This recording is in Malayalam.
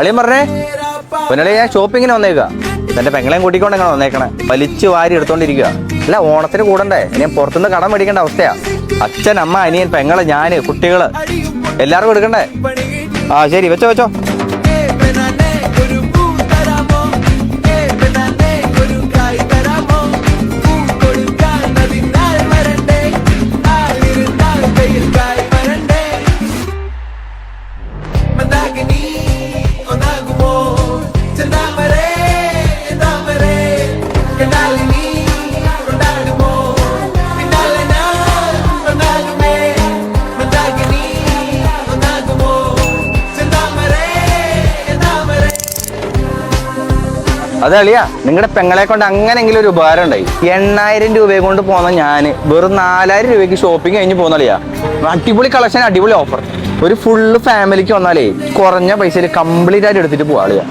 അളിയൻ പറഞ്ഞേ പൊന്നളി ഞാൻ ഷോപ്പിങ്ങിന് വന്നേക്കുക എന്റെ പെങ്ങളെ കൂട്ടിക്കൊണ്ട് എങ്ങനെ വന്നേക്കണേ. വലിച്ചു വാരി എടുത്തോണ്ടിരിക്കുക അല്ല ഓണത്തിന് കൂടണ്ടേ? ഇനി പുറത്തുനിന്ന് കടം മേടിക്കേണ്ട അവസ്ഥയാ. അച്ഛൻ അമ്മ അനിയൻ പെങ്ങൾ ഞാൻ കുട്ടികൾ എല്ലാവർക്കും എടുക്കണ്ടേ? ആ ശരി വെച്ചോ വെച്ചോ. അളിയാ നിങ്ങളുടെ പെങ്ങളെ കൊണ്ട് അങ്ങനെങ്കിലും ഒരു ഉപകാരം ഉണ്ടായി. എണ്ണായിരം രൂപയെ കൊണ്ട് പോന്ന ഞാൻ വെറും നാലായിരം രൂപയ്ക്ക് ഷോപ്പിംഗ് കഴിഞ്ഞ് പോന്നളിയാ അടിപൊളി കളക്ഷൻ അടിപൊളി ഓഫർ ഒരു ഫുള്ള് ഫാമിലിക്ക് വന്നാലേ കുറഞ്ഞ പൈസയിൽ കംപ്ലീറ്റ് ആയിട്ട് എടുത്തിട്ട് പോവാ അളിയാ.